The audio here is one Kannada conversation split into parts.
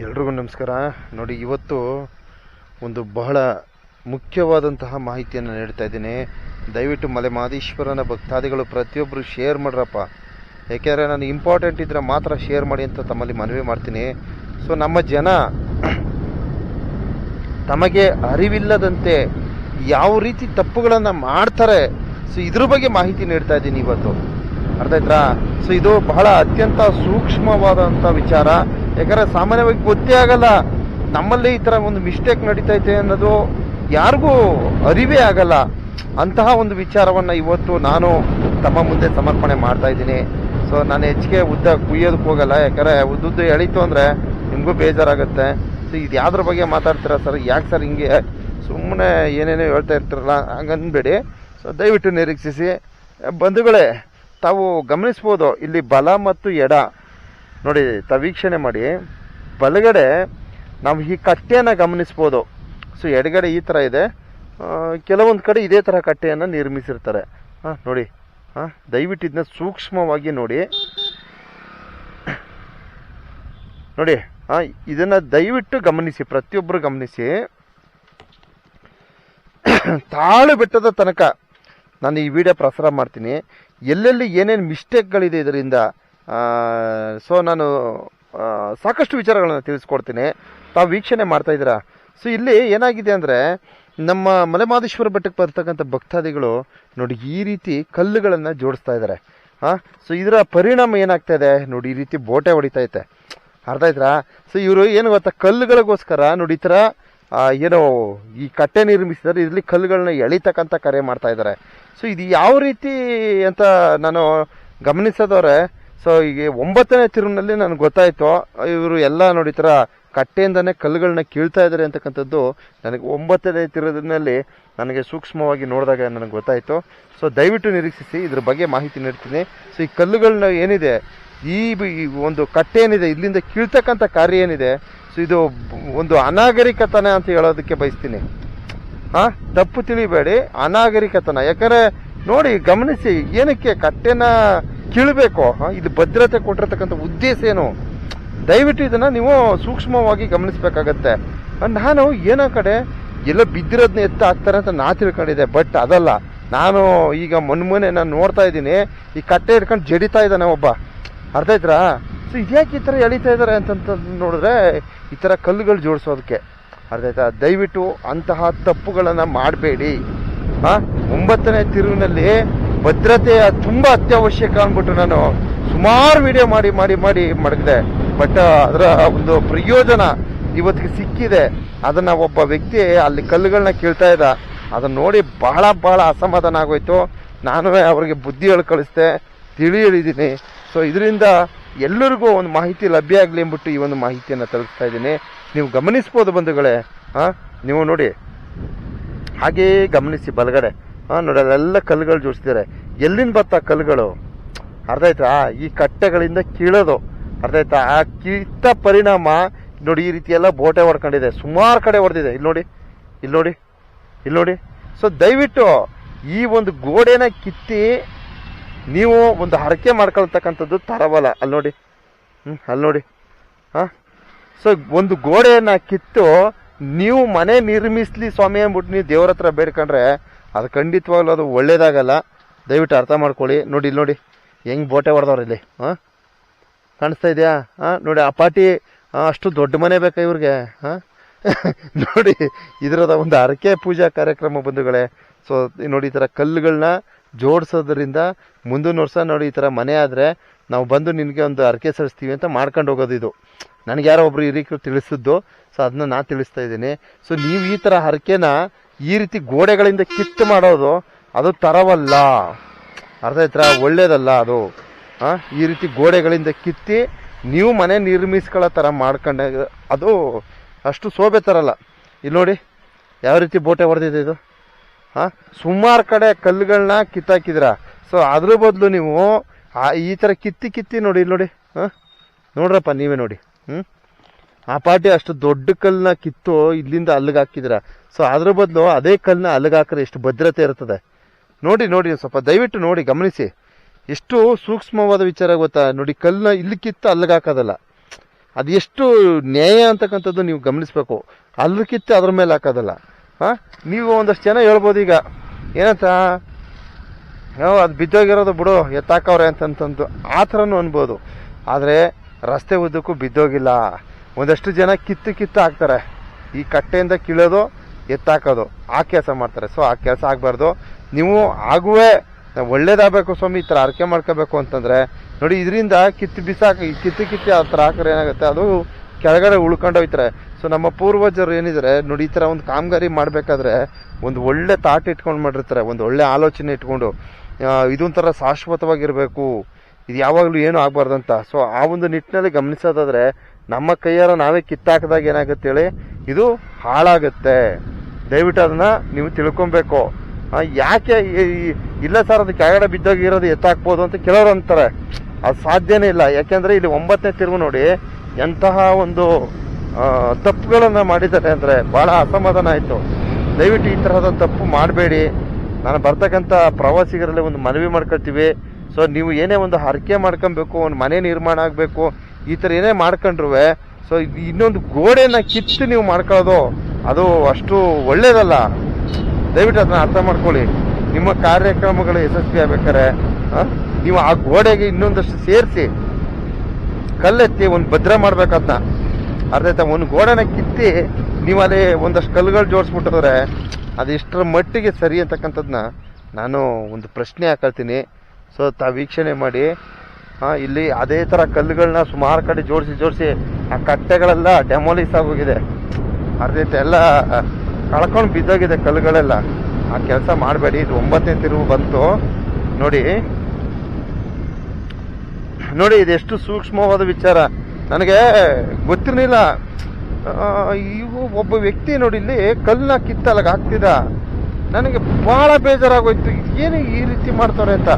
ಎಲ್ರಿಗೂ ನಮಸ್ಕಾರ. ನೋಡಿ, ಇವತ್ತು ಒಂದು ಬಹಳ ಮುಖ್ಯವಾದಂತಹ ಮಾಹಿತಿಯನ್ನು ನೀಡ್ತಾ ಇದ್ದೀನಿ. ದಯವಿಟ್ಟು ಮಲೆ ಮಹದೇಶ್ವರನ ಭಕ್ತಾದಿಗಳು ಪ್ರತಿಯೊಬ್ಬರು ಶೇರ್ ಮಾಡ್ರಪ್ಪ. ಯಾಕೆಂದರೆ ನಾನು ಇಂಪಾರ್ಟೆಂಟ್ ಇದ್ದರೆ ಮಾತ್ರ ಶೇರ್ ಮಾಡಿ ಅಂತ ತಮ್ಮಲ್ಲಿ ಮನವಿ ಮಾಡ್ತೀನಿ. ಸೊ ನಮ್ಮ ಜನ ತಮಗೆ ಅರಿವಿಲ್ಲದಂತೆ ಯಾವ ರೀತಿ ತಪ್ಪುಗಳನ್ನು ಮಾಡ್ತಾರೆ. ಸೊ ಇದ್ರ ಬಗ್ಗೆ ಮಾಹಿತಿ ನೀಡ್ತಾ ಇದ್ದೀನಿ ಇವತ್ತು. ಅರ್ಥ ಆಯ್ತಾ? ಸೊ ಇದು ಬಹಳ ಅತ್ಯಂತ ಸೂಕ್ಷ್ಮವಾದಂಥ ವಿಚಾರ. ಯಾಕಂದ್ರೆ ಸಾಮಾನ್ಯವಾಗಿ ಗೊತ್ತೇ ಆಗಲ್ಲ. ನಮ್ಮಲ್ಲಿ ಈ ಥರ ಒಂದು ಮಿಸ್ಟೇಕ್ ನಡೀತೈತೆ ಅನ್ನೋದು ಯಾರಿಗೂ ಅರಿವೇ ಆಗಲ್ಲ. ಅಂತಹ ಒಂದು ವಿಚಾರವನ್ನು ಇವತ್ತು ನಾನು ತಮ್ಮ ಮುಂದೆ ಸಮರ್ಪಣೆ ಮಾಡ್ತಾ ಇದ್ದೀನಿ. ಸೊ ನಾನು ಹೆಚ್ಚಿಗೆ ಉದ್ದ ಕುಯ್ಯೋದಕ್ಕೆ ಹೋಗಲ್ಲ. ಯಾಕಂದ್ರೆ ಉದ್ದುದ್ದ ಎಳೀತು ಅಂದರೆ ನಿಮಗೂ ಬೇಜಾರಾಗುತ್ತೆ. ಸೊ ಇದು ಯಾವ್ದ್ರ ಬಗ್ಗೆ ಮಾತಾಡ್ತೀರಾ ಸರ್? ಯಾಕೆ ಸರ್ ಹಿಂಗೆ? ಸುಮ್ಮನೆ ಏನೇನೋ ಹೇಳ್ತಾ ಇರ್ತೀರಲ್ಲ, ಹಂಗನ್ಬೇಡಿ. ಸೊ ದಯವಿಟ್ಟು ನಿರೀಕ್ಷಿಸಿ. ಬಂಧುಗಳೇ, ತಾವು ಗಮನಿಸ್ಬೋದು, ಇಲ್ಲಿ ಬಲ ಮತ್ತು ಎಡ. ನೋಡಿ ತವೀಕ್ಷಣೆ ವೀಕ್ಷಣೆ ಮಾಡಿ. ಬಲಗಡೆ ನಾವು ಈ ಕಟ್ಟೆಯನ್ನು ಗಮನಿಸ್ಬೋದು. ಸೊ, ಎಡಗಡೆ ಈ ಥರ ಇದೆ. ಕೆಲವೊಂದು ಕಡೆ ಇದೇ ಥರ ಕಟ್ಟೆಯನ್ನು ನಿರ್ಮಿಸಿರ್ತಾರೆ. ಹಾಂ ನೋಡಿ. ಹಾಂ ದಯವಿಟ್ಟು ಇದನ್ನ ಸೂಕ್ಷ್ಮವಾಗಿ ನೋಡಿ. ನೋಡಿ ಹಾಂ ಇದನ್ನು ದಯವಿಟ್ಟು ಗಮನಿಸಿ ಪ್ರತಿಯೊಬ್ಬರು ಗಮನಿಸಿ. ತಾಳು ಬೆಟ್ಟದ ತನಕ ನಾನು ಈ ವಿಡಿಯೋ ಪ್ರಸಾರ ಮಾಡ್ತೀನಿ. ಎಲ್ಲೆಲ್ಲಿ ಏನೇನು ಮಿಸ್ಟೇಕ್ಗಳಿದೆ ಇದರಿಂದ ಸೊ ನಾನು ಸಾಕಷ್ಟು ವಿಚಾರಗಳನ್ನು ತಿಳಿಸ್ಕೊಡ್ತೀನಿ. ತಾವು ವೀಕ್ಷಣೆ ಮಾಡ್ತಾ ಇದ್ದೀರಾ? ಸೊ ಇಲ್ಲಿ ಏನಾಗಿದೆ ಅಂದರೆ, ನಮ್ಮ ಮಲೆಮಾದೇಶ್ವರ ಬೆಟ್ಟಕ್ಕೆ ಬರ್ತಕ್ಕಂಥ ಭಕ್ತಾದಿಗಳು ನೋಡಿ ಈ ರೀತಿ ಕಲ್ಲುಗಳನ್ನು ಜೋಡಿಸ್ತಾ ಇದ್ದಾರೆ ಹಾಂ ಸೊ ಇದರ ಪರಿಣಾಮ ಏನಾಗ್ತಾ ಇದೆ? ನೋಡಿ ಈ ರೀತಿ ಬೋಟೆ ಹೊಡಿತೈತೆ ಅರ್ಥ ಆಯ್ತಾ ಸೊ ಇವರು ಏನು ಗೊತ್ತಾ? ಕಲ್ಲುಗಳಿಗೋಸ್ಕರ ನೋಡಿ ಈ ಥರ ಏನೋ ಈ ಕಟ್ಟೆ ನಿರ್ಮಿಸಿದರೆ. ಇದರಲ್ಲಿ ಕಲ್ಲುಗಳನ್ನ ಎಳಿತಕ್ಕಂಥ ಕರೆ ಮಾಡ್ತಾ ಇದ್ದಾರೆ ಸೊ ಇದು ಯಾವ ರೀತಿ ಅಂತ ನಾನು ಗಮನಿಸೋದವ್ರೆ ಸೊ ಈಗ ಒಂಬತ್ತನೇ ತಿರುವಿನಲ್ಲಿ ನನಗೆ ಗೊತ್ತಾಯ್ತು, ಇವರು ಎಲ್ಲ ನೋಡಿ ಥರ ಕಟ್ಟೆಯಿಂದನೇ ಕಲ್ಲುಗಳನ್ನ ಕೀಳ್ತಾ ಇದ್ದಾರೆ ಅಂತಕ್ಕಂಥದ್ದು ನನಗೆ ಒಂಬತ್ತನೇ ತಿರುವಿನಲ್ಲಿ ನನಗೆ ಸೂಕ್ಷ್ಮವಾಗಿ ನೋಡಿದಾಗ ನನಗೆ ಗೊತ್ತಾಯಿತು. ಸೊ ದಯವಿಟ್ಟು ನಿರೀಕ್ಷಿಸಿ, ಇದ್ರ ಬಗ್ಗೆ ಮಾಹಿತಿ ನೀಡ್ತೀನಿ. ಸೊ ಈ ಕಲ್ಲುಗಳನ್ನ ಏನಿದೆ, ಈ ಒಂದು ಕಟ್ಟೆ ಏನಿದೆ, ಇಲ್ಲಿಂದ ಕೀಳ್ತಕ್ಕಂಥ ಕಾರ್ಯ ಏನಿದೆ ಸೊ ಇದು ಒಂದು ಅನಾಗರಿಕತನ ಅಂತ ಹೇಳೋದಕ್ಕೆ ಬಯಸ್ತೀನಿ. ಹಾ, ತಪ್ಪು ತಿಳಿಬೇಡಿ, ಅನಾಗರಿಕತನ. ಯಾಕಂದ್ರೆ ನೋಡಿ, ಗಮನಿಸಿ, ಏನಕ್ಕೆ ಕಟ್ಟೆನ ಕೀಳ್ಬೇಕು. ಇದು ಭದ್ರತೆ ಕೊಟ್ಟಿರತಕ್ಕಂಥ ಉದ್ದೇಶ ಏನು? ದಯವಿಟ್ಟು ಇದನ್ನು ನೀವು ಸೂಕ್ಷ್ಮವಾಗಿ ಗಮನಿಸಬೇಕಾಗತ್ತೆ. ನಾನು ಏನೋ ಕಡೆ ಎಲ್ಲ ಬಿದ್ದಿರೋದನ್ನ ಎತ್ತ ಹಾಕ್ತಾರೆ ಅಂತ ನಾ ತಿಳ್ಕೊಂಡಿದ್ದೆ, ಬಟ್ ಅದಲ್ಲ. ನಾನು ಈಗ ಮೊನ್ನೆ ನಾನು ನೋಡ್ತಾ ಇದ್ದೀನಿ. ಈ ಕಟ್ಟೆ ಹಿಡ್ಕೊಂಡು ಜಡಿತಾ ಇದ್ದಾನೆ ಒಬ್ಬ. ಅರ್ಥ ಸೊ ಇದ್ಯಾಕೆ ಈ ಥರ ಎಳಿತಾ ಇದ್ದಾರೆ ಅಂತಂತ ನೋಡಿದ್ರೆ ಈ ಥರ ಕಲ್ಲುಗಳು ಜೋಡಿಸೋದಕ್ಕೆ. ಅರ್ಥ ಆಯ್ತಾ? ದಯವಿಟ್ಟು ಅಂತಹ ತಪ್ಪುಗಳನ್ನು ಮಾಡಬೇಡಿ. ಹಾಂ, ಒಂಬತ್ತನೇ ತಿರುವಿನಲ್ಲಿ ಭದ್ರತೆಯ ತುಂಬ ಅತ್ಯವಶ್ಯಕ ಅಂದ್ಬಿಟ್ಟು ನಾನು ಸುಮಾರು ವಿಡಿಯೋ ಮಾಡಿ ಮಾಡಿ ಮಾಡಿ ಮಡಗಿದೆ. ಬಟ್ ಅದರ ಒಂದು ಪ್ರಯೋಜನ ಇವತ್ತಿಗೆ ಸಿಕ್ಕಿದೆ. ಅದನ್ನ ಒಬ್ಬ ವ್ಯಕ್ತಿ ಅಲ್ಲಿ ಕಲ್ಲುಗಳನ್ನ ಕೇಳ್ತಾ ಇದ್ದ. ಅದನ್ನ ನೋಡಿ ಬಹಳ ಬಹಳ ಅಸಮಾಧಾನ ಆಗೋಯ್ತು. ನಾನು ಅವ್ರಿಗೆ ಬುದ್ಧಿ ಹೇಳಿ ಕಳಿಸ್ದೆ. ತಿಳಿ ಹೇಳಿದ್ದೀನಿ. ಸೊ ಇದರಿಂದ ಎಲ್ಲರಿಗೂ ಒಂದು ಮಾಹಿತಿ ಲಭ್ಯ ಆಗಲಿ ಅಂದ್ಬಿಟ್ಟು ಈ ಒಂದು ಮಾಹಿತಿಯನ್ನು ತಲುಪಿಸ್ತಾ ಇದ್ದೀನಿ. ನೀವು ಗಮನಿಸ್ಬೋದು ಬಂಧುಗಳೇ ಹಾಂ ನೀವು ನೋಡಿ. ಹಾಗೆಯೇ ಗಮನಿಸಿ ಬಲಗಡೆ. ಹಾಂ ನೋಡಿ, ಅಲ್ಲೆಲ್ಲ ಕಲ್ಲುಗಳು ಜೋಡಿಸಿದ್ದಾರೆ. ಎಲ್ಲಿಂದ ಬತ್ತ ಕಲ್ಲುಗಳು? ಅರ್ಥ ಆಯ್ತಾ? ಈ ಕಟ್ಟೆಗಳಿಂದ ಕೀಳೋದು. ಅರ್ಥ ಆಯ್ತಾ? ಆ ಕಿತ್ತ ಪರಿಣಾಮ ನೋಡಿ, ಈ ರೀತಿ ಎಲ್ಲ ಬೋಟೆ ಹೊಡ್ಕೊಂಡಿದೆ. ಸುಮಾರು ಕಡೆ ಹೊಡೆದಿದೆ. ಇಲ್ಲಿ ನೋಡಿ ಇಲ್ಲಿ ನೋಡಿ ಇಲ್ಲಿ ನೋಡಿ. ಸೊ ದಯವಿಟ್ಟು ಈ ಒಂದು ಗೋಡೆನ ಕಿತ್ತಿ ನೀವು ಒಂದು ಹರಕೆ ಮಾಡ್ಕೊಳ್ತಕ್ಕಂಥದ್ದು ತರವಲ್ಲ. ಅಲ್ಲಿ ನೋಡಿ ಹ್ಞೂ ಅಲ್ಲಿ ನೋಡಿ. ಹಾಂ ಸೊ ಒಂದು ಗೋಡೆಯನ್ನು ಕಿತ್ತು ನೀವು ಮನೆ ನಿರ್ಮಿಸಲಿ ಸ್ವಾಮಿ ಅಂದ್ಬಿಟ್ಟು ನೀವು ದೇವ್ರ ಹತ್ರ ಬೇಡ್ಕೊಂಡ್ರೆ ಅದು ಖಂಡಿತವಾಗ್ಲೂ ಅದು ಒಳ್ಳೇದಾಗಲ್ಲ. ದಯವಿಟ್ಟು ಅರ್ಥ ಮಾಡ್ಕೊಳ್ಳಿ. ನೋಡಿ, ಇಲ್ಲಿ ನೋಡಿ. ಹೆಂಗೆ ಬೋಟೆ ಹೊಡೆದವ್ರು ಇಲ್ಲಿ. ಹಾಂ? ಕಾಣಿಸ್ತಾ ಇದೆಯಾ? ಹಾಂ? ನೋಡಿ, ಆ ಪಾಟಿ ಅಷ್ಟು ದೊಡ್ಡ ಮನೆ ಬೇಕಾ ಇವ್ರಿಗೆ? ಹಾಂ? ನೋಡಿ ಇದರದ ಒಂದು ಹರಕೆ ಪೂಜಾ ಕಾರ್ಯಕ್ರಮ ಬಂಧುಗಳೇ. ಸೊ ನೋಡಿ, ಈ ಥರ ಕಲ್ಲುಗಳನ್ನ ಜೋಡಿಸೋದ್ರಿಂದ ಮುಂದಿನ ವರ್ಷ ನೋಡಿ, ಈ ಥರ ಮನೆ ಆದರೆ ನಾವು ಬಂದು ನಿನಗೆ ಒಂದು ಹರಕೆ ಸರಿಸ್ತೀವಿ ಅಂತ ಮಾಡ್ಕೊಂಡು ಹೋಗೋದು ಇದು. ನನಗೆ ಯಾರೋ ಒಬ್ರು ರೀತಿ ತಿಳಿಸಿದ್ದು. ಸೊ ಅದನ್ನ ನಾನು ತಿಳಿಸ್ತಾ ಇದ್ದೀನಿ. ಸೊ ನೀವು ಈ ಥರ ಹರಕೆನ ಈ ರೀತಿ ಗೋಡೆಗಳಿಂದ ಕಿತ್ತು ಮಾಡೋದು ಅದು ತರವಲ್ಲ. ಅರ್ಥ ಆಯ್ತಾ? ಒಳ್ಳೇದಲ್ಲ ಅದು. ಈ ರೀತಿ ಗೋಡೆಗಳಿಂದ ಕಿತ್ತಿ ನೀವು ಮನೆ ನಿರ್ಮಿಸ್ಕೊಳ್ಳೋ ಥರ ಮಾಡ್ಕೊಂಡ, ಅದು ಅಷ್ಟು ಶೋಭೆ ತರಲ್ಲ ಇಲ್ಲಿ ನೋಡಿ, ಯಾವ ರೀತಿ ಬೋಟೆ ಹೊಡೆದಿದೆ ಇದು? ಹಾಂ ಸುಮಾರು ಕಡೆ ಕಲ್ಲುಗಳನ್ನ ಕಿತ್ತಾಕಿದ್ರ ಸೊ ಅದ್ರ ಬದಲು ನೀವು ಈ ಥರ ಕಿತ್ತಿ ಕಿತ್ತಿ ನೋಡಿ, ಇಲ್ಲಿ ನೋಡಿ. ಹಾಂ ನೋಡ್ರಪ್ಪ ನೀವೇ ನೋಡಿ. ಹ್ಞೂ ಆ ಪಾಟಿ ಅಷ್ಟು ದೊಡ್ಡ ಕಲ್ಲನ್ನ ಕಿತ್ತು ಇಲ್ಲಿಂದ ಅಲ್ಲಿಗೆ ಹಾಕಿದ್ರ ಸೊ ಅದ್ರ ಬದಲು ಅದೇ ಕಲ್ಲನ್ನ ಅಲ್ಲಿಗೆ ಹಾಕಿದ್ರೆ ಎಷ್ಟು ಭದ್ರತೆ ಇರ್ತದೆ. ನೋಡಿ ನೋಡಿ, ಸ್ವಲ್ಪ ದಯವಿಟ್ಟು ನೋಡಿ, ಗಮನಿಸಿ. ಎಷ್ಟು ಸೂಕ್ಷ್ಮವಾದ ವಿಚಾರ ಗೊತ್ತಾ? ನೋಡಿ ಕಲ್ಲನ್ನ ಇಲ್ಲಿ ಕಿತ್ತ ಅಲ್ಲಿಗೆ ಹಾಕೋದಲ್ಲ ಅದು ಎಷ್ಟು ನ್ಯಾಯ ಅಂತಕ್ಕಂಥದ್ದು ನೀವು ಗಮನಿಸಬೇಕು. ಅಲ್ಲಿ ಕಿತ್ತು ಅದ್ರ ಮೇಲೆ ಹಾಕೋದಲ್ಲ. ಹಾಂ? ನೀವು ಒಂದಷ್ಟು ಜನ ಹೇಳ್ಬೋದು ಈಗ. ಏನಂತ? ಅದು ಬಿದ್ದೋಗಿರೋದು ಬಿಡು, ಎತ್ತಾಕವ್ರೆ ಅಂತಂತಂದು. ಆ ಥರನೂ ಅನ್ಬೋದು. ಆದರೆ, ರಸ್ತೆ ಉದ್ದಕ್ಕೂ ಬಿದ್ದೋಗಿಲ್ಲ. ಒಂದಷ್ಟು ಜನ ಕಿತ್ತು ಕಿತ್ತು ಹಾಕ್ತಾರೆ. ಈ ಕಟ್ಟೆಯಿಂದ ಕೀಳೋದು ಎತ್ತಾಕೋದು. ಆ ಕೆಲಸ ಮಾಡ್ತಾರೆ. ಸೊ ಆ ಕೆಲಸ ಆಗಬಾರ್ದು. ನೀವು ಆಗುವೆ ನಾವು ಒಳ್ಳೇದಾಗಬೇಕು ಸ್ವಾಮಿ, ಈ ಥರ ಅರಕೆ ಮಾಡ್ಕೋಬೇಕು ಅಂತಂದರೆ, ನೋಡಿ ಇದರಿಂದ ಕಿತ್ತು ಬಿಸಾಕ ಕಿತ್ತು ಕಿತ್ತು ಆ ಥರ ಹಾಕಿದ್ರೆ ಏನಾಗುತ್ತೆ? ಅದು ಕೆಳಗಡೆ ಉಳ್ಕೊಂಡು ಹೋಯ್ತಾರೆ. ಸೊ ನಮ್ಮ ಪೂರ್ವಜರು ಏನಿದ್ದಾರೆ, ನೋಡಿ ಈ ಥರ ಒಂದು ಕಾಮಗಾರಿ ಮಾಡಬೇಕಾದ್ರೆ ಒಂದು ಒಳ್ಳೆ ತಾಟ್ ಇಟ್ಕೊಂಡು ಮಾಡಿರ್ತಾರೆ. ಒಂದು ಒಳ್ಳೆ ಆಲೋಚನೆ ಇಟ್ಕೊಂಡು ಇದೊಂಥರ ಶಾಶ್ವತವಾಗಿರಬೇಕು. ಇದು ಯಾವಾಗಲೂ ಏನೂ ಆಗಬಾರ್ದಂತ ಸೊ ಆ ಒಂದು ನಿಟ್ಟಿನಲ್ಲಿ ಗಮನಿಸೋದಾದರೆ, ನಮ್ಮ ಕೈಯಾರ ನಾವೇ ಕಿತ್ತಾಕಿದಾಗ ಏನಾಗುತ್ತೆ ಹೇಳಿ? ಇದು ಹಾಳಾಗುತ್ತೆ. ದಯವಿಟ್ಟು ಅದನ್ನ ನೀವು ತಿಳ್ಕೊಬೇಕು. ಯಾಕೆ ಇಲ್ಲ ಸರ್, ಅದು ಕೆಳಗಡೆ ಬಿದ್ದೋಗಿರೋದು ಎತ್ತಾಕ್ಬೋದು ಅಂತ ಕೆಲವರು ಅಂತಾರೆ. ಅದು ಸಾಧ್ಯನೇ ಇಲ್ಲ. ಯಾಕೆಂದ್ರೆ ಇಲ್ಲಿ ಒಂಬತ್ತನೇ ತಿರುವು ನೋಡಿ, ಎಂತಹ ಒಂದು ತಪ್ಪುಗಳನ್ನು ಮಾಡಿದ್ದಾರೆ ಅಂದ್ರೆ ಬಹಳ ಅಸಮಾಧಾನ ಆಯ್ತು. ದಯವಿಟ್ಟು ಈ ತರಹದ ತಪ್ಪು ಮಾಡಬೇಡಿ. ನಾನು ಬರ್ತಕ್ಕಂಥ ಪ್ರವಾಸಿಗರಲ್ಲಿ ಒಂದು ಮನವಿ ಮಾಡ್ಕೊಳ್ತೀವಿ. ಸೊ ನೀವು ಏನೇ ಒಂದು ಹರಕೆ ಮಾಡ್ಕೊಬೇಕು, ಒಂದು ಮನೆ ನಿರ್ಮಾಣ ಆಗಬೇಕು, ಈ ಥರ ಏನೇ ಮಾಡ್ಕೊಂಡ್ರು ಸೊ ಇನ್ನೊಂದು ಗೋಡೆನ ಕಿತ್ತು ನೀವು ಮಾಡ್ಕೊಳ್ಳೋದು. ಅದು ಅಷ್ಟು ಒಳ್ಳೇದಲ್ಲ. ದಯವಿಟ್ಟು ಅದನ್ನ ಅರ್ಥ ಮಾಡ್ಕೊಳ್ಳಿ. ನಿಮ್ಮ ಕಾರ್ಯಕ್ರಮಗಳು ಯಶಸ್ವಿ ಆಗ್ಬೇಕಾರೆ ನೀವು ಆ ಗೋಡೆಗೆ ಇನ್ನೊಂದಷ್ಟು ಸೇರಿಸಿ, ಕಲ್ಲೆತ್ತಿ ಒಂದು ಭದ್ರ ಮಾಡ್ಬೇಕದನ್ನ ಅರ್ಧ ಆಯ್ತಾ? ಒಂದು ಗೋಡೆನ ಕಿತ್ತಿ ನೀವು ಅದೇ ಒಂದಷ್ಟು ಕಲ್ಲುಗಳು ಜೋಡಿಸ್ಬಿಟ್ಟಿದ್ರೆ, ಅದು ಇಷ್ಟರ ಮಟ್ಟಿಗೆ ಸರಿ ಅಂತಕ್ಕಂಥದ್ದನ್ನ ನಾನು ಒಂದು ಪ್ರಶ್ನೆ ಹಾಕೊಳ್ತೀನಿ. ಸೊ, ತಾವು ವೀಕ್ಷಣೆ ಮಾಡಿ ಇಲ್ಲಿ ಅದೇ ಥರ ಕಲ್ಲುಗಳನ್ನ ಸುಮಾರು ಕಡೆ ಜೋಡಿಸಿ ಜೋಡಿಸಿ, ಆ ಕಟ್ಟೆಗಳೆಲ್ಲ ಡೆಮೊಲಿಸ್ ಆಗೋಗಿದೆ. ಅರ್ಧ ಆಯ್ತಾ ಎಲ್ಲ, ಕಳ್ಕೊಂಡು ಬಿದ್ದೋಗಿದೆ ಕಲ್ಲುಗಳೆಲ್ಲ. ಆ ಕೆಲಸ ಮಾಡಬೇಡಿ, ಇದು ಒಂಬತ್ತನೇ ತಿರುವು ಬಂತು. ನೋಡಿ ನೋಡಿ, ಇದೆಷ್ಟು ಸೂಕ್ಷ್ಮವಾದ ವಿಚಾರ. ನನಗೆ ಗೊತ್ತಿರಲಿಲ್ಲ. ಇವು ಒಬ್ಬ ವ್ಯಕ್ತಿ ನೋಡಿ, ಇಲ್ಲಿ ಕಲ್ಲನ್ನ ಕಿತ್ತಲಾಗ ಹಾಕ್ತಿದ್ದ. ನನಗೆ ಬಹಳ ಬೇಜಾರಾಗೋಯ್ತು. ಏನು ಈ ರೀತಿ ಮಾಡ್ತಾರೆ ಅಂತ.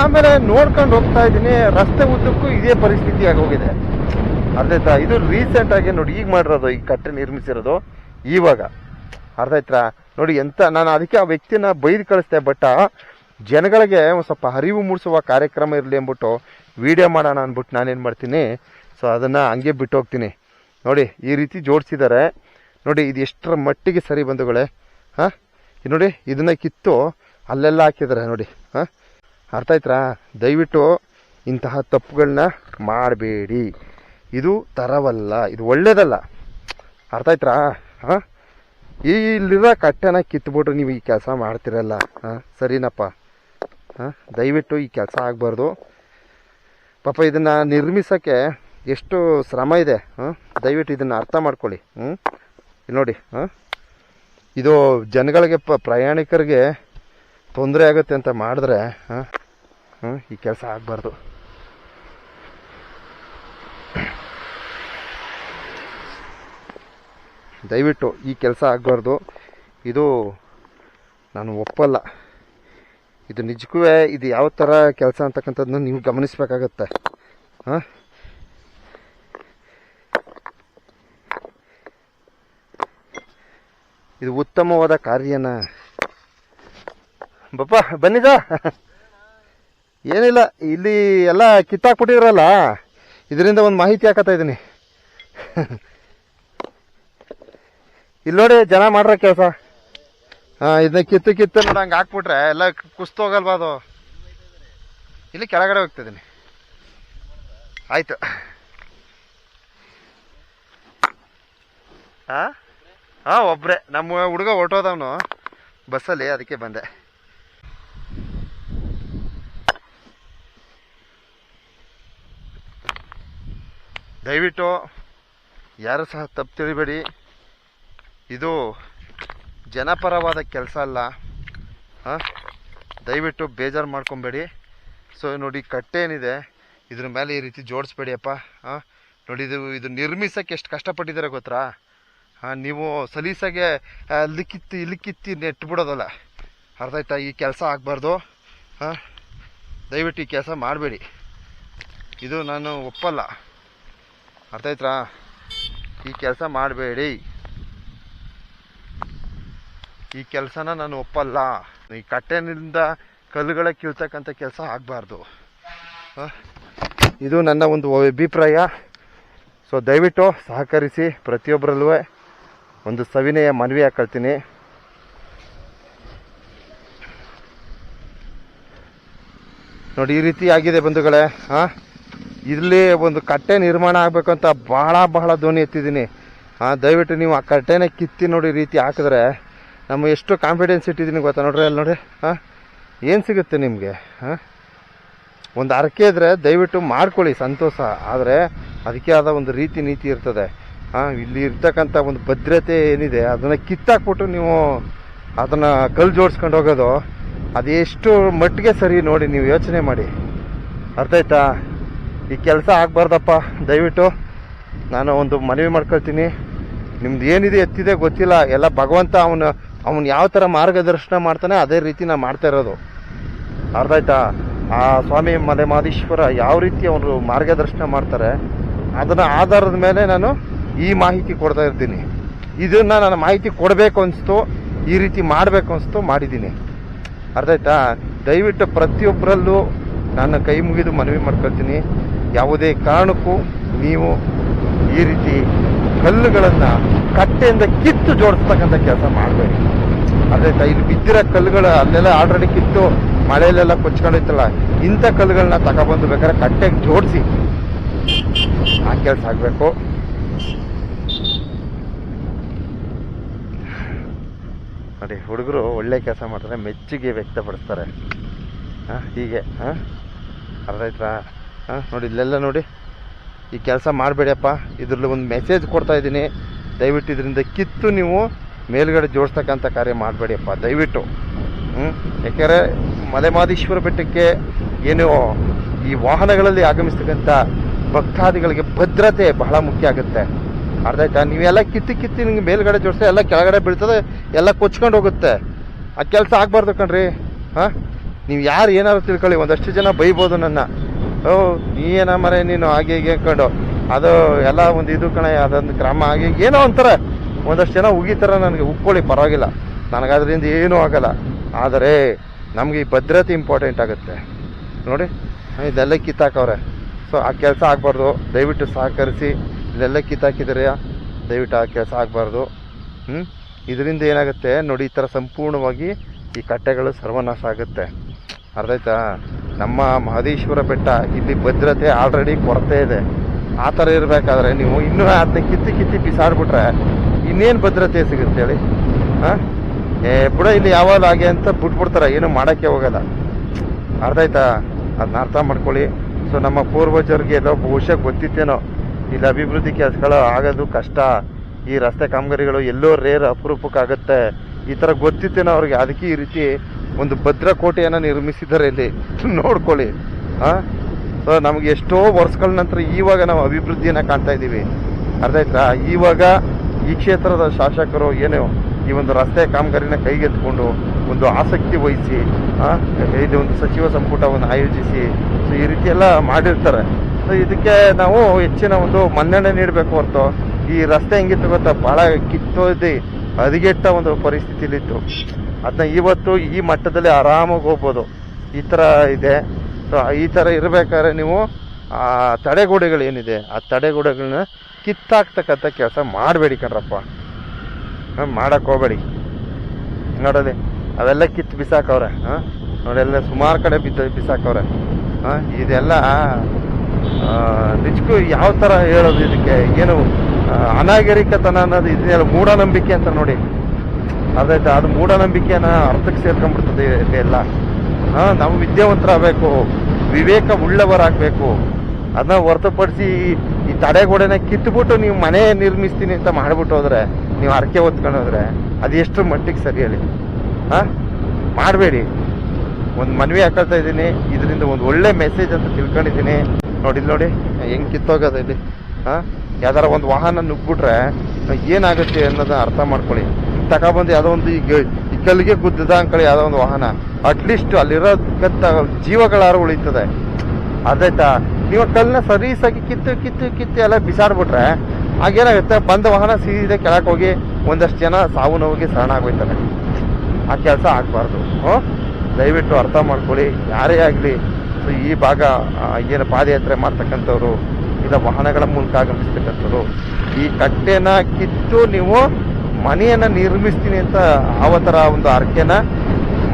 ಆಮೇಲೆ ನೋಡ್ಕೊಂಡು ಹೋಗ್ತಾ ಇದ್ದೀನಿ, ರಸ್ತೆ ಉದ್ದಕ್ಕೂ ಇದೇ ಪರಿಸ್ಥಿತಿ ಆಗೋಗಿದೆ. ಅರ್ಥ ಇದು ರೀಸೆಂಟ್ ಆಗಿ ನೋಡಿ, ಈಗ ಮಾಡಿರೋದು, ಈ ಕಟ್ಟೆ ನಿರ್ಮಿಸಿರೋದು, ಇವಾಗ. ಅರ್ಥ ನೋಡಿ, ಎಂತ, ನಾನು ಅದಕ್ಕೆ ಆ ವ್ಯಕ್ತಿನ ಬೈದು ಕಳಿಸ್ದೆ ಬಟ್ ಜನಗಳಿಗೆ ಒಂದು ಸ್ವಲ್ಪ ಅರಿವು ಮೂಡಿಸುವ ಕಾರ್ಯಕ್ರಮ ಇರಲಿ ಅಂದ್ಬಿಟ್ಟು ವಿಡಿಯೋ ಮಾಡೋಣ ಅಂದ್ಬಿಟ್ಟು ನಾನೇನು ಮಾಡ್ತೀನಿ ಸೊ ಅದನ್ನು ಹಂಗೆ ಬಿಟ್ಟು ಹೋಗ್ತೀನಿ. ನೋಡಿ, ಈ ರೀತಿ ಜೋಡಿಸಿದ್ದಾರೆ ನೋಡಿ, ಇದು ಎಷ್ಟರ ಮಟ್ಟಿಗೆ ಸರಿ ಬಂಧುಗಳೇ, ಹಾಂ? ನೋಡಿ, ಇದನ್ನ ಕಿತ್ತು ಅಲ್ಲೆಲ್ಲ ಹಾಕಿದ್ದಾರೆ ನೋಡಿ, ಹಾಂ? ಅರ್ಥ ದಯವಿಟ್ಟು ಇಂತಹ ತಪ್ಪುಗಳನ್ನ ಮಾಡಬೇಡಿ. ಇದು ತರವಲ್ಲ, ಇದು ಒಳ್ಳೇದಲ್ಲ. ಅರ್ಥ ಆಯ್ತಾ ಹಾಂ? ಇಲ್ಲಿರೋ ಕಟ್ಟೆನ ಕಿತ್ಬಿಟ್ರೆ ನೀವು ಈ ಕೆಲಸ ಮಾಡ್ತಿರಲ್ಲ. ಹಾಂ? ಸರಿನಪ್ಪ. ಹಾಂ? ದಯವಿಟ್ಟು ಈ ಕೆಲಸ ಆಗಬಾರ್ದು. ಪಾಪ ಇದನ್ನು ನಿರ್ಮಿಸೋಕ್ಕೆ ಎಷ್ಟು ಶ್ರಮ ಇದೆ. ಹಾಂ? ದಯವಿಟ್ಟು ಇದನ್ನು ಅರ್ಥ ಮಾಡ್ಕೊಳ್ಳಿ. ಹ್ಞೂ ನೋಡಿ, ಹಾಂ? ಇದು ಜನಗಳಿಗೆ, ಪ, ಪ್ರಯಾಣಿಕರಿಗೆ ತೊಂದರೆ ಆಗುತ್ತೆ ಅಂತ ಮಾಡಿದ್ರೆ ಹಾಂ? ಈ ಕೆಲಸ ಆಗಬಾರ್ದು. ದಯವಿಟ್ಟು ಈ ಕೆಲಸ ಆಗಬಾರ್ದು. ಇದು ನಾನು ಒಪ್ಪಲ್ಲ. ಇದು ನಿಜಕ್ಕೂ ಇದು ಯಾವ ಥರ ಕೆಲಸ ಅಂತಕ್ಕಂಥದ್ದನ್ನ ನೀವು ಗಮನಿಸಬೇಕಾಗತ್ತೆ. ಹಾಂ? ಇದು ಉತ್ತಮವಾದ ಕಾರ್ಯನ. ಬಪ್ಪ ಬನ್ನಿದ ಏನಿಲ್ಲ, ಇಲ್ಲಿ ಎಲ್ಲ ಕಿತ್ತಾಕ್ಬಿಟ್ಟಿದ್ರಲ್ಲ? ಇದರಿಂದ ಒಂದು ಮಾಹಿತಿ ಹಾಕತ್ತಾ ಇದ್ದೀನಿ. ಇಲ್ಲಿ ನೋಡಿ ಜನ ಮಾಡ್ರ ಕೆಲಸ. ಹಾಂ ಇದನ್ನ ಕಿತ್ತು ಕಿತ್ತು ನೋಡಿ ಹಂಗೆ ಹಾಕ್ಬಿಟ್ರೆ ಎಲ್ಲ ಕುಸ್ತೋಗಲ್ವಾ ಅದು? ಇಲ್ಲಿ ಕೆಳಗಡೆ ಹೋಗ್ತಿದ್ದೀನಿ. ಆಯ್ತು. ಹಾಂ? ಹಾಂ ಒಬ್ಬರೇ ನಮ್ಮ ಹುಡುಗ ಹೊರಟೋದವನು. ಬಸ್ಸಲ್ಲಿ, ಅದಕ್ಕೆ ಬಂದೆ. ದಯವಿಟ್ಟು ಯಾರು ಸಹ ತಪ್ಪು ತಿಳಿಬೇಡಿ. ಇದು ಜನಪರವಾದ ಕೆಲಸ ಅಲ್ಲ. ಹಾಂ? ದಯವಿಟ್ಟು ಬೇಜಾರು ಮಾಡ್ಕೊಬೇಡಿ. ಸೊ ನೋಡಿ, ಕಟ್ಟೆ ಏನಿದೆ, ಇದ್ರ ಮೇಲೆ ಈ ರೀತಿ ಜೋಡಿಸ್ಬೇಡಿಯಪ್ಪ. ಹಾಂ? ನೋಡಿ, ಇದು ಇದು ನಿರ್ಮಿಸೋಕ್ಕೆ ಎಷ್ಟು ಕಷ್ಟಪಟ್ಟಿದ್ದಾರೆ ಗೊತ್ತಾ? ಹಾಂ, ನೀವು ಸಲೀಸಾಗೆ ಅಲ್ಲಿ ಕಿತ್ತಿ ನೆಟ್ಟು ಬಿಡೋದಲ್ಲ ಅರ್ಥ ಆಯ್ತಾ? ಈ ಕೆಲಸ ಆಗಬಾರ್ದು. ಹಾಂ? ದಯವಿಟ್ಟು ಈ ಕೆಲಸ ಮಾಡಬೇಡಿ. ಇದು ನಾನು ಒಪ್ಪಲ್ಲ. ಅರ್ಥ ಆಯ್ತಾ? ಈ ಕೆಲಸ ಮಾಡಬೇಡಿ. ಈ ಕೆಲಸನ ನಾನು ಒಪ್ಪಲ್ಲ. ಈ ಕಟ್ಟೆನಿಂದ ಕಲ್ಲುಗಳ ಕೀಳ್ತಕ್ಕಂಥ ಕೆಲಸ ಆಗಬಾರ್ದು. ಇದು ನನ್ನ ಒಂದು ಅಭಿಪ್ರಾಯ. ಸೊ ದಯವಿಟ್ಟು ಸಹಕರಿಸಿ ಪ್ರತಿಯೊಬ್ಬರಲ್ಲೂ ಒಂದು ಸವಿನಯ ಮನವಿ ಹಾಕೊಳ್ತೀನಿ. ನೋಡಿ, ಈ ರೀತಿ ಆಗಿದೆ ಬಂಧುಗಳೇ. ಹಾಂ? ಇಲ್ಲಿ ಒಂದು ಕಟ್ಟೆ ನಿರ್ಮಾಣ ಆಗಬೇಕು ಅಂತ ಬಹಳ ಬಹಳ ಧ್ವನಿ ಎತ್ತಿದ್ದೀನಿ. ಹಾಂ, ದಯವಿಟ್ಟು ನೀವು ಆ ಕಟ್ಟೆನ ಕಿತ್ತಿ ನೋಡಿ ರೀತಿ ಹಾಕಿದ್ರೆ ನಮ್ಮ ಎಷ್ಟು ಕಾನ್ಫಿಡೆನ್ಸ್ ಇಟ್ಟಿದ್ದೀನಿ ಗೊತ್ತಾ? ನೋಡ್ರಿ ಅಲ್ಲಿ ನೋಡಿ ಹಾಂ? ಏನು ಸಿಗುತ್ತೆ ನಿಮಗೆ? ಹಾಂ? ಒಂದು ಅರಕೆ ಇದ್ರೆ ದಯವಿಟ್ಟು ಮಾಡ್ಕೊಳ್ಳಿ ಸಂತೋಷ. ಆದರೆ ಅದಕ್ಕೆ ಆದ ಒಂದು ರೀತಿ ನೀತಿ ಇರ್ತದೆ. ಹಾಂ? ಇಲ್ಲಿ ಇರ್ತಕ್ಕಂಥ ಒಂದು ಭದ್ರತೆ ಏನಿದೆ, ಅದನ್ನು ಕಿತ್ತಾಕ್ಬಿಟ್ಟು ನೀವು ಅದನ್ನು ಕಲ್ಲು ಜೋಡಿಸ್ಕೊಂಡು ಹೋಗೋದು ಅದೆಷ್ಟು ಮಟ್ಟಿಗೆ ಸರಿ ನೋಡಿ ನೀವು ಯೋಚನೆ ಮಾಡಿ. ಅರ್ಥ ಆಯ್ತಾ? ಈ ಕೆಲಸ ಆಗಬಾರ್ದಪ್ಪ. ದಯವಿಟ್ಟು ನಾನು ಒಂದು ಮನವಿ ಮಾಡ್ಕೊಳ್ತೀನಿ. ನಿಮ್ದು ಏನಿದೆ ಎತ್ತಿದೆ ಗೊತ್ತಿಲ್ಲ. ಎಲ್ಲ ಭಗವಂತ ಅವನು ಅವನು ಯಾವ ಥರ ಮಾರ್ಗದರ್ಶನ ಮಾಡ್ತಾನೆ, ಅದೇ ರೀತಿ ನಾನು ಮಾಡ್ತಾ ಇರೋದು. ಅರ್ಥ ಆಯ್ತಾ ಆ ಸ್ವಾಮಿ ಮಲೆ ಮಾದೇಶ್ವರ ಯಾವ ರೀತಿ ಅವರು ಮಾರ್ಗದರ್ಶನ ಮಾಡ್ತಾರೆ, ಅದನ್ನ ಆಧಾರದ ಮೇಲೆ ನಾನು ಈ ಮಾಹಿತಿ ಕೊಡ್ತಾ ಇರ್ತೀನಿ. ಇದನ್ನ ನಾನು ಮಾಹಿತಿ ಕೊಡಬೇಕು ಅನಿಸ್ತು, ಈ ರೀತಿ ಮಾಡಬೇಕು ಅನಿಸ್ತು ಮಾಡಿದ್ದೀನಿ. ಅರ್ಥ ಆಯ್ತಾ ದಯವಿಟ್ಟು ಪ್ರತಿಯೊಬ್ಬರಲ್ಲೂ ನಾನು ಕೈ ಮುಗಿದು ಮನವಿ ಮಾಡ್ಕೊಳ್ತೀನಿ. ಯಾವುದೇ ಕಾರಣಕ್ಕೂ ನೀವು ಈ ರೀತಿ ಕಲ್ಲುಗಳನ್ನು ಕಟ್ಟೆಯಿಂದ ಕಿತ್ತು ಜೋಡಿಸ್ತಕ್ಕಂಥ ಕೆಲಸ ಮಾಡಬೇಕು ಅದೇ ಇಲ್ಲಿ ಬಿದ್ದಿರೋ ಕಲ್ಲುಗಳು ಅಲ್ಲೆಲ್ಲ ಆಲ್ರೆಡಿ ಕಿತ್ತು, ಮಳೆಯಲ್ಲೆಲ್ಲ ಕೊಚ್ಕೊಂಡಿತ್ತಲ್ಲ, ಇಂಥ ಕಲ್ಲುಗಳನ್ನ ತಗೊಬಂದು ಬೇಕಾದ್ರೆ ಕಟ್ಟೆಗೆ ಜೋಡಿಸಿ. ಆ ಕೆಲಸ ಆಗಬೇಕು. ನೋಡಿ, ಹುಡುಗರು ಒಳ್ಳೆ ಕೆಲಸ ಮಾಡ್ತಾರೆ, ಮೆಚ್ಚುಗೆ ವ್ಯಕ್ತಪಡಿಸ್ತಾರೆ. ಹೀಗೆ, ಹಾಂ? ಅರ್ಧ ಆಯ್ತಾ? ಹಾಂ, ನೋಡಿ, ಇಲ್ಲೆಲ್ಲ ನೋಡಿ. ಈ ಕೆಲಸ ಮಾಡಬೇಡಪ್ಪ. ಇದರಲ್ಲಿ ಒಂದು ಮೆಸೇಜ್ ಕೊಡ್ತಾ ಇದ್ದೀನಿ. ದಯವಿಟ್ಟು ಇದರಿಂದ ಕಿತ್ತು ನೀವು ಮೇಲ್ಗಡೆ ಜೋಡಿಸ್ತಕ್ಕಂಥ ಕಾರ್ಯ ಮಾಡಬೇಡಿಯಪ್ಪ ದಯವಿಟ್ಟು. ಯಾಕೆಂದರೆ ಮಲೆಮಾದೇಶ್ವರ ಬೆಟ್ಟಕ್ಕೆ ಏನು ಈ ವಾಹನಗಳಲ್ಲಿ ಆಗಮಿಸ್ತಕ್ಕಂಥ ಭಕ್ತಾದಿಗಳಿಗೆ ಭದ್ರತೆ ಬಹಳ ಮುಖ್ಯ ಆಗುತ್ತೆ. ಅರ್ಧ ಆಯ್ತಾ ನೀವೆಲ್ಲ ಕಿತ್ತು ಕಿತ್ತು ನಿಮ್ಗೆ ಮೇಲ್ಗಡೆ ಜೋಡಿಸ್ತಾ ಎಲ್ಲ ಕೆಳಗಡೆ ಬೀಳ್ತದೆ, ಎಲ್ಲ ಕೊಚ್ಕೊಂಡು ಹೋಗುತ್ತೆ. ಆ ಕೆಲಸ ಆಗಬಾರ್ದು ಕಣ್ರಿ. ಹಾಂ? ನೀವು ಯಾರು ಏನಾದ್ರು ತಿಳ್ಕೊಳ್ಳಿ, ಒಂದಷ್ಟು ಜನ ಬೈಬೋದು ನನ್ನ. ಓ ನೀ ಏನ ಮರೆ ನೀನು? ಹಾಗೆ ಹೀಗೆ ಹಾಕೊಂಡು ಅದು ಎಲ್ಲ ಒಂದು ಇದು ಕಣ, ಅದೊಂದು ಕ್ರಮ. ಆಗಿ ಏನೋ ಒಂಥರ, ಒಂದಷ್ಟು ಜನ ಉಗಿತಾರ ನನಗೆ ಉಕ್ಕೊಳ್ಳಿ, ಪರವಾಗಿಲ್ಲ. ನನಗೆ ಅದರಿಂದ ಏನೂ ಆಗಲ್ಲ. ಆದರೆ, ನಮಗೆ ಈ ಭದ್ರತೆ ಇಂಪಾರ್ಟೆಂಟ್ ಆಗುತ್ತೆ. ನೋಡಿ ಇದೆಲ್ಲ ಕಿತ್ತಾಕವ್ರೆ. ಸೊ ಆ ಕೆಲಸ ಆಗಬಾರ್ದು. ದಯವಿಟ್ಟು ಸಹಕರಿಸಿ. ಇದೆಲ್ಲ ಕಿತ್ತಾಕಿದ್ರೆ ದಯವಿಟ್ಟು ಆ ಕೆಲಸ ಆಗಬಾರ್ದು. ಹ್ಞೂ ಇದರಿಂದ ಏನಾಗುತ್ತೆ? ನೋಡಿ, ಈ ಥರ ಸಂಪೂರ್ಣವಾಗಿ ಈ ಕಟ್ಟೆಗಳು ಸರ್ವನಾಶ ಆಗುತ್ತೆ. ಅರ್ಥ ಆಯ್ತಾ? ನಮ್ಮ ಮಹದೇಶ್ವರ ಬೆಟ್ಟ ಇಲ್ಲಿ ಭದ್ರತೆ ಆಲ್ರೆಡಿ ಕೊರತೆ ಇದೆ. ಆ ಥರ ಇರಬೇಕಾದ್ರೆ ನೀವು ಇನ್ನೂ ಅದನ್ನ ಕಿತ್ತಿ ಕಿತ್ತಿ ಬಿಸಾಡ್ಬಿಟ್ರೆ ಇನ್ನೇನು ಭದ್ರತೆ ಸಿಗುತ್ತೆ ಹೇಳಿ? ಹಾಂ? ಏ, ಬಿಡ, ಇಲ್ಲಿ ಯಾವಾಗ ಹಾಗೆ ಅಂತ ಬಿಟ್ಬಿಡ್ತಾರೆ. ಏನು ಮಾಡೋಕ್ಕೆ ಹೋಗಲ್ಲ. ಅರ್ಥ ಆಯ್ತಾ? ಅದನ್ನ ಅರ್ಥ ಮಾಡ್ಕೊಳ್ಳಿ. ಸೊ ನಮ್ಮ ಪೂರ್ವಜರಿಗೆ ಎಲ್ಲೋ ಬಹುಶಃ ಗೊತ್ತಿತ್ತೇನೋ. ಇಲ್ಲಿ ಅಭಿವೃದ್ಧಿ ಕೆಲಸಗಳು ಆಗೋದು ಕಷ್ಟ. ಈ ರಸ್ತೆ ಕಾಮಗಾರಿಗಳು ಎಲ್ಲೋ ರೇರ್ ಅಪರೂಪಕ್ಕಾಗುತ್ತೆ ಈ ಥರ ಗೊತ್ತಿತ್ತೇನೋ ಅವ್ರಿಗೆ. ಅದಕ್ಕೆ ಈ ರೀತಿ ಒಂದು ಭದ್ರ ಭದ್ರಕೋಟೆಯನ್ನು ನಿರ್ಮಿಸಿದ್ದಾರೆ ಇಲ್ಲಿ. ನೋಡ್ಕೊಳ್ಳಿ. ಹಾಂ ಸೊ ನಮಗೆ ಎಷ್ಟೋ ವರ್ಷಗಳ ನಂತರ ಇವಾಗ ನಾವು ಅಭಿವೃದ್ಧಿಯನ್ನು ಕಾಣ್ತಾ ಇದ್ದೀವಿ. ಅರ್ಥ ಆಯ್ತಾ? ಇವಾಗ ಈ ಕ್ಷೇತ್ರದ ಶಾಸಕರು ಏನು ಈ ಒಂದು ರಸ್ತೆ ಕಾಮಗಾರಿನ ಕೈಗೆತ್ಕೊಂಡು ಒಂದು ಆಸಕ್ತಿ ವಹಿಸಿ ಇದು ಒಂದು ಸಚಿವ ಸಂಪುಟವನ್ನು ಆಯೋಜಿಸಿ ಸೊ ಈ ರೀತಿ ಎಲ್ಲ ಮಾಡಿರ್ತಾರೆ. ಸೊ ಇದಕ್ಕೆ ನಾವು ಹೆಚ್ಚಿನ ಒಂದು ಮನ್ನಣೆ ನೀಡಬೇಕು ಹೊರತು. ಈ ರಸ್ತೆ ಹೆಂಗಿತ್ತು ಗೊತ್ತಾ? ಭಾಳ ಕಿತ್ತೋದಿ. ಹದಗೆಟ್ಟ ಒಂದು ಪರಿಸ್ಥಿತಿಲಿತ್ತು ಅದನ್ನ ಇವತ್ತು ಈ ಮಟ್ಟದಲ್ಲಿ ಆರಾಮಾಗಿ ಹೋಗ್ಬೋದು. ಈ ಥರ ಇದೆ. ಸೊ ಈ ಥರ ಇರಬೇಕಾದ್ರೆ ನೀವು, ಆ ತಡೆಗೋಡೆಗಳು ಏನಿದೆ ಆ ತಡೆಗೋಡೆಗಳನ್ನ ಕಿತ್ತಾಕ್ತಕ್ಕಂಥ ಕೆಲಸ ಮಾಡಬೇಡಿ ಕಣ್ರಪ್ಪ. ಮಾಡಕ್ಕೆ ಹೋಗಬೇಡಿ. ನೋಡಲಿ ಅವೆಲ್ಲ ಕಿತ್ತು ಬಿಸಾಕವ್ರೆ, ಹಾಂ? ನೋಡೆಲ್ಲ ಸುಮಾರು ಕಡೆ ಬಿದ್ದ, ಬಿಸಾಕವ್ರೆ. ಹಾಂ, ಇದೆಲ್ಲ ನಿಜಕ್ಕೂ ಯಾವ ಥರ ಹೇಳೋದು ಇದಕ್ಕೆ? ಏನು ಅನಾಗರಿಕತನ ಅನ್ನೋದು ಇದೆಯಲ್ಲ ಮೂಢನಂಬಿಕೆ ಅಂತ ನೋಡಿ. ಅದಾಯ್ತು? ಅದು ಮೂಢನಂಬಿಕೆನ ಅರ್ಥಕ್ಕೆ ಸೇರ್ಕೊಂಡ್ಬಿಡ್ತದೆ ಎಲ್ಲ. ಹಾಂ, ನಾವು ವಿದ್ಯಾವಂತರಾಗಬೇಕು ವಿವೇಕ ಉಳ್ಳವರಾಗಬೇಕು ಅದನ್ನ ಹೊರತುಪಡಿಸಿ ಈ ತಡೆಗೋಡೆನ ಕಿತ್ಬಿಟ್ಟು ನೀವು ಮನೆ ನಿರ್ಮಿಸ್ತೀನಿ ಅಂತ ಮಾಡ್ಬಿಟ್ಟು ಹೋದ್ರೆ, ನೀವು ಹರಕೆ ಹೊತ್ಕೊಂಡು ಹೋದ್ರೆ ಅದು ಎಷ್ಟು ಮಟ್ಟಿಗೆ ಸರಿ ಹೇಳಿ ಹಾಂ? ಮಾಡಬೇಡಿ. ಒಂದು ಮನವಿ ಹಾಕೊಳ್ತಾ ಇದ್ದೀನಿ. ಇದರಿಂದ ಒಂದು ಒಳ್ಳೆ ಮೆಸೇಜ್ ಅಂತ ತಿಳ್ಕೊಂಡಿದ್ದೀನಿ. ನೋಡಿ ನೋಡಿ, ಹೆಂಗೆ ಕಿತ್ತೋಗೋದು ಇಲ್ಲಿ? ಹಾಂ? ಯಾವ್ದಾರ ಒಂದು ವಾಹನ ನುಗ್ಬಿಟ್ರೆ ಏನಾಗುತ್ತೆ ಅನ್ನೋದ ಅರ್ಥ ಮಾಡ್ಕೊಳ್ಳಿ. ತಗೊಬಂದು ಯಾವುದೋ ಒಂದು ಈಗ ಕಲ್ಲಿಗೆ ಗುದ್ದದ ಅಂಕಳಿ ಯಾವುದೋ ಒಂದು ವಾಹನ ಅಟ್ಲೀಸ್ಟ್ ಅಲ್ಲಿರೋಕ್ಕಂಥ ಜೀವಗಳಾರು ಉಳಿತದೆ. ಅದಾಯ್ತಾ ನೀವು ಕಲ್ಲನ್ನ ಸರೀಸಾಗಿ ಕಿತ್ತು ಕಿತ್ತು ಕಿತ್ತು ಎಲ್ಲ ಬಿಸಾಡ್ಬಿಟ್ರೆ ಆಗೇನಾಗುತ್ತೆ ಬಂದ ವಾಹನ ಸೀದಾ ಕೆಳಕ್ಕೆ ಹೋಗಿ ಒಂದಷ್ಟು ಜನ ಸಾವು ನೋವಿಗೆ ಶರಣಾಗೋಯ್ತಾರೆ ಆ ಕೆಲಸ ಆಗಬಾರ್ದು. ದಯವಿಟ್ಟು ಅರ್ಥ ಮಾಡ್ಕೊಳ್ಳಿ. ಯಾರೇ ಆಗಲಿ, ಈ ಭಾಗ ಏನು ಪಾದಯಾತ್ರೆ ಮಾಡ್ತಕ್ಕಂಥವ್ರು ಇಲ್ಲ ವಾಹನಗಳ ಮೂಲಕ ಆಗಮಿಸ್ತಕ್ಕಂಥದ್ದು. ಈ ಕಟ್ಟೆನ ಕಿತ್ತು ನೀವು ಮನೆಯನ್ನ ನಿರ್ಮಿಸ್ತೀನಿ ಅಂತ ಅವತರ ಒಂದು ಅರ್ಕೆನ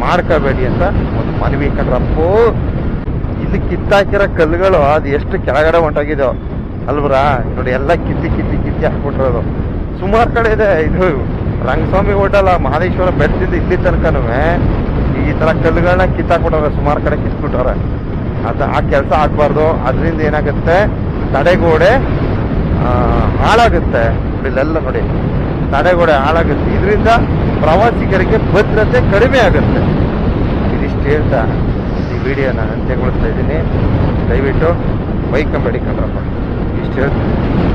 ಮಾಡ್ಕೋಬೇಡಿ ಅಂತ ಒಂದು ಮನವಿ ಕಣ್ರಪ್ಪೋ ಇಲ್ಲಿ ಕಿತ್ತಾಕಿರೋ ಕಲ್ಲುಗಳು ಅದು ಎಷ್ಟು ಕೆಳಗಡೆ ಒಂಟಾಗಿದೆ ಅಲ್ವರ, ನೋಡಿ ಎಲ್ಲ ಕಿತ್ತಿ ಕಿತ್ತಿ ಕಿತ್ತಿ ಹಾಕ್ಬಿಟ್ರದು ಸುಮಾರು ಕಡೆ ಇದೆ ಇದು. ರಂಗಸ್ವಾಮಿ ಹೋಟೆಲ್, ಮಹದೇಶ್ವರ ಬೆಟ್ಟದಿಂದ ಇಲ್ಲಿ ತನಕನೂ ಈ ತರ ಕಲ್ಲುಗಳನ್ನ ಕಿತ್ತಾಕ್ಬಿಟ್ಟವ್ರೆ, ಸುಮಾರು ಕಡೆ ಕಿತ್ಬಿಟ್ಟವ್ರೆ. ಅದ ಆ ಕೆಲಸ ಆಗ್ಬಾರ್ದು. ಅದರಿಂದ ಏನಾಗುತ್ತೆ ತಡೆಗೋಡೆ ಹಾಳಾಗುತ್ತೆ. ಇಲ್ಲೆಲ್ಲ ನೋಡಿ, ತಡೆಗೋಡೆ ಹಾಳಾಗುತ್ತೆ. ಇದರಿಂದ ಪ್ರವಾಸಿಗರಿಗೆ ಭದ್ರತೆ ಕಡಿಮೆ ಆಗುತ್ತೆ. ಇದಿಷ್ಟು ಹೇಳ್ತಾ ಈ ವಿಡಿಯೋನ ಅಂತ್ಯಗೊಳಿಸ್ತಾ ಇದ್ದೀನಿ. ದಯವಿಟ್ಟು ಬೈಕ್ ಕಣ್ರಪ್ಪ ಇಷ್ಟು ಹೇಳ್ತೀನಿ